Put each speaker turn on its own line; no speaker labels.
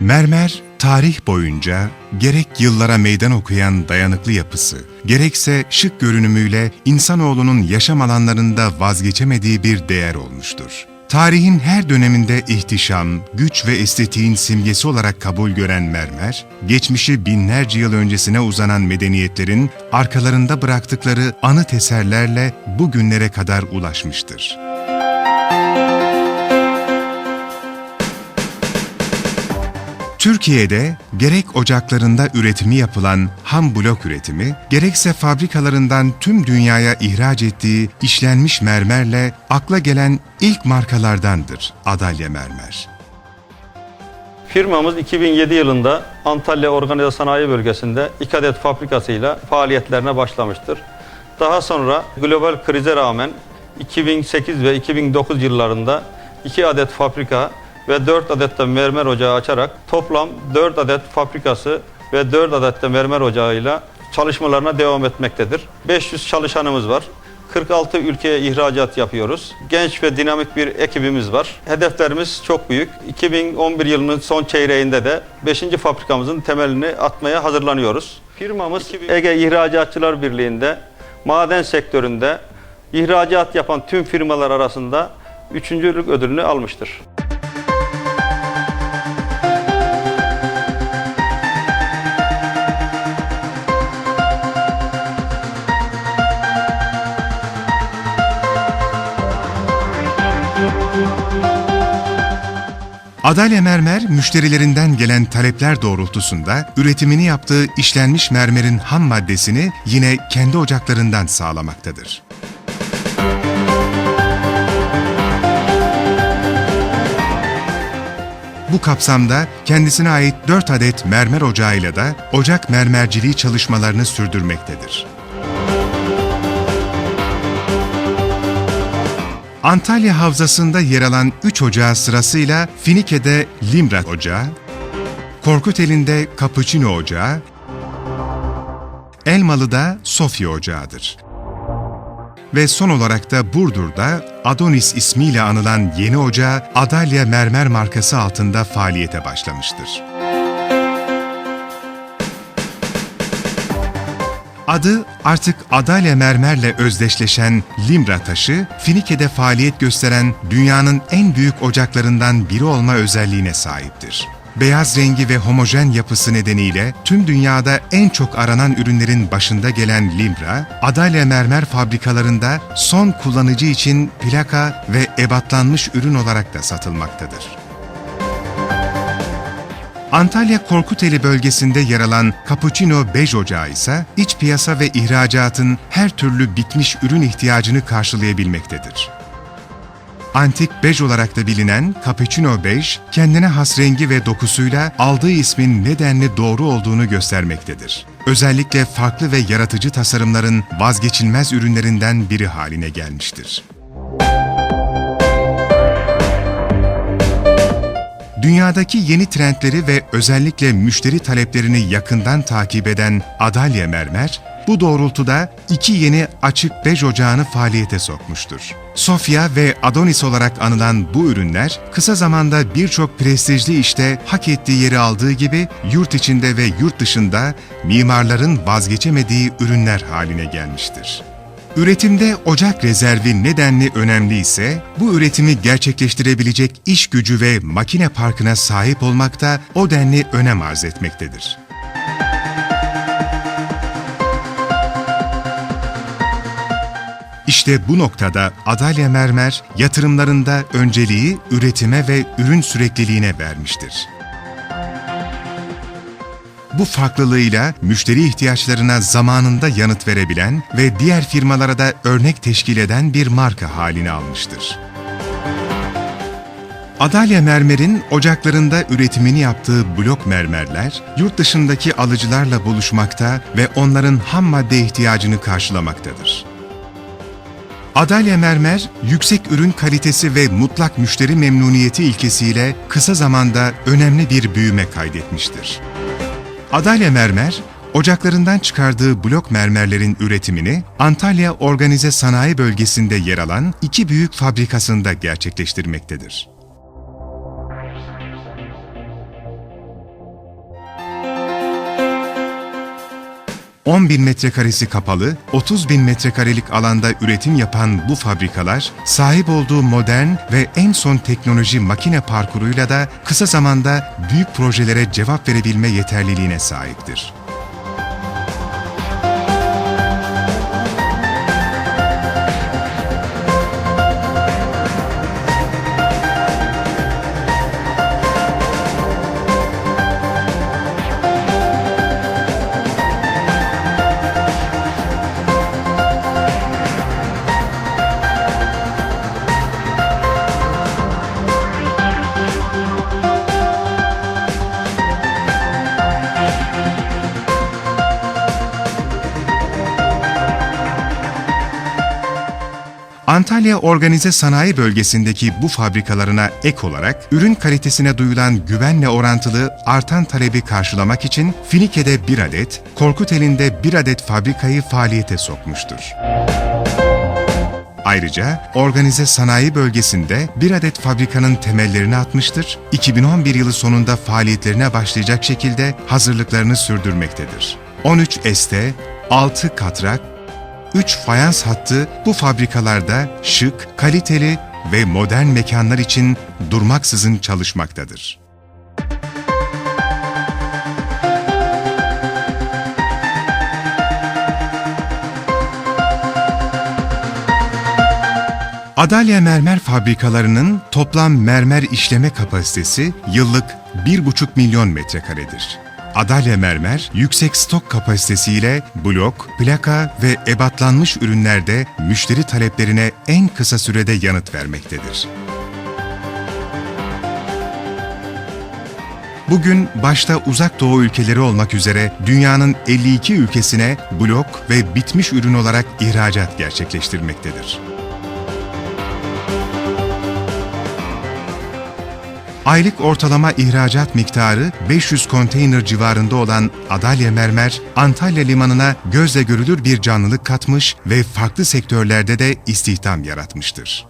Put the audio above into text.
Mermer, tarih boyunca gerek yıllara meydan okuyan dayanıklı yapısı, gerekse şık görünümüyle insanoğlunun yaşam alanlarında vazgeçemediği bir değer olmuştur. Tarihin her döneminde ihtişam, güç ve estetiğin simgesi olarak kabul gören mermer, geçmişi binlerce yıl öncesine uzanan medeniyetlerin arkalarında bıraktıkları anıt eserlerle bugünlere kadar ulaşmıştır. Türkiye'de gerek ocaklarında üretimi yapılan ham blok üretimi, gerekse fabrikalarından tüm dünyaya ihraç ettiği işlenmiş mermerle akla gelen ilk markalardandır Adalya Mermer.
Firmamız 2007 yılında Antalya Organize Sanayi Bölgesi'nde iki adet fabrikasıyla faaliyetlerine başlamıştır. Daha sonra global krize rağmen 2008 ve 2009 yıllarında iki adet fabrika ve 4 adet de mermer ocağı açarak toplam 4 adet fabrikası ve 4 adet de mermer ocağıyla çalışmalarına devam etmektedir. 500 çalışanımız var. 46 ülkeye ihracat yapıyoruz. Genç ve dinamik bir ekibimiz var. Hedeflerimiz çok büyük. 2011 yılının son çeyreğinde de 5. fabrikamızın temelini atmaya hazırlanıyoruz. Firmamız Ege İhracatçılar Birliği'nde maden sektöründe ihracat yapan tüm firmalar arasında üçüncülük ödülünü almıştır.
Adalya Mermer, müşterilerinden gelen talepler doğrultusunda üretimini yaptığı işlenmiş mermerin ham maddesini yine kendi ocaklarından sağlamaktadır. Bu kapsamda kendisine ait 4 adet mermer ocağıyla da ocak mermerciliği çalışmalarını sürdürmektedir. Antalya Havzası'nda yer alan 3 ocağı sırasıyla Finike'de Limrat Ocağı, Korkuteli'nde Cappuccino Ocağı, Elmalı'da Sofya Ocağı'dır. Ve son olarak da Burdur'da Adonis ismiyle anılan yeni ocağı Adalya Mermer markası altında faaliyete başlamıştır. Adı artık Adalya mermerle özdeşleşen Limra taşı, Finike'de faaliyet gösteren dünyanın en büyük ocaklarından biri olma özelliğine sahiptir. Beyaz rengi ve homojen yapısı nedeniyle tüm dünyada en çok aranan ürünlerin başında gelen Limra, Adalya mermer fabrikalarında son kullanıcı için plaka ve ebatlanmış ürün olarak da satılmaktadır. Antalya Korkuteli bölgesinde yer alan Cappuccino Bej Ocağı ise iç piyasa ve ihracatın her türlü bitmiş ürün ihtiyacını karşılayabilmektedir. Antik bej olarak da bilinen Cappuccino Bej, kendine has rengi ve dokusuyla aldığı ismin nedenli doğru olduğunu göstermektedir. Özellikle farklı ve yaratıcı tasarımların vazgeçilmez ürünlerinden biri haline gelmiştir. Dünyadaki yeni trendleri ve özellikle müşteri taleplerini yakından takip eden Adalya Mermer, bu doğrultuda iki yeni açık bej ocağını faaliyete sokmuştur. Sofya ve Adonis olarak anılan bu ürünler, kısa zamanda birçok prestijli işte hak ettiği yeri aldığı gibi yurt içinde ve yurt dışında mimarların vazgeçemediği ürünler haline gelmiştir. Üretimde ocak rezervi nedenli önemli ise, bu üretimi gerçekleştirebilecek iş gücü ve makine parkına sahip olmak da o denli önem arz etmektedir. İşte bu noktada Adalya Mermer yatırımlarında önceliği üretime ve ürün sürekliliğine vermiştir. Bu farklılığıyla müşteri ihtiyaçlarına zamanında yanıt verebilen ve diğer firmalara da örnek teşkil eden bir marka halini almıştır. Adalya Mermer'in ocaklarında üretimini yaptığı blok mermerler, yurt dışındaki alıcılarla buluşmakta ve onların ham madde ihtiyacını karşılamaktadır. Adalya Mermer, yüksek ürün kalitesi ve mutlak müşteri memnuniyeti ilkesiyle kısa zamanda önemli bir büyüme kaydetmiştir. Adalya Mermer, ocaklarından çıkardığı blok mermerlerin üretimini Antalya Organize Sanayi Bölgesi'nde yer alan iki büyük fabrikasında gerçekleştirmektedir. 10 bin metrekaresi kapalı, 30 bin metrekarelik alanda üretim yapan bu fabrikalar, sahip olduğu modern ve en son teknoloji makine parkuruyla da kısa zamanda büyük projelere cevap verebilme yeterliliğine sahiptir. Antalya Organize Sanayi Bölgesi'ndeki bu fabrikalarına ek olarak ürün kalitesine duyulan güvenle orantılı artan talebi karşılamak için Finike'de bir adet, Korkuteli'nde bir adet fabrikayı faaliyete sokmuştur. Ayrıca organize sanayi bölgesinde bir adet fabrikanın temellerini atmıştır, 2011 yılı sonunda faaliyetlerine başlayacak şekilde hazırlıklarını sürdürmektedir. 13 este, 6 katrak, 3 fayans hattı bu fabrikalarda şık, kaliteli ve modern mekanlar için durmaksızın çalışmaktadır. Adalya mermer fabrikalarının toplam mermer işleme kapasitesi yıllık 1,5 milyon metrekaredir. Adalya Mermer, yüksek stok kapasitesiyle blok, plaka ve ebatlanmış ürünlerde müşteri taleplerine en kısa sürede yanıt vermektedir. Bugün başta uzak doğu ülkeleri olmak üzere dünyanın 52 ülkesine blok ve bitmiş ürün olarak ihracat gerçekleştirmektedir. Aylık ortalama ihracat miktarı 500 konteyner civarında olan Adalya Mermer, Antalya limanına gözle görülür bir canlılık katmış ve farklı sektörlerde de istihdam yaratmıştır.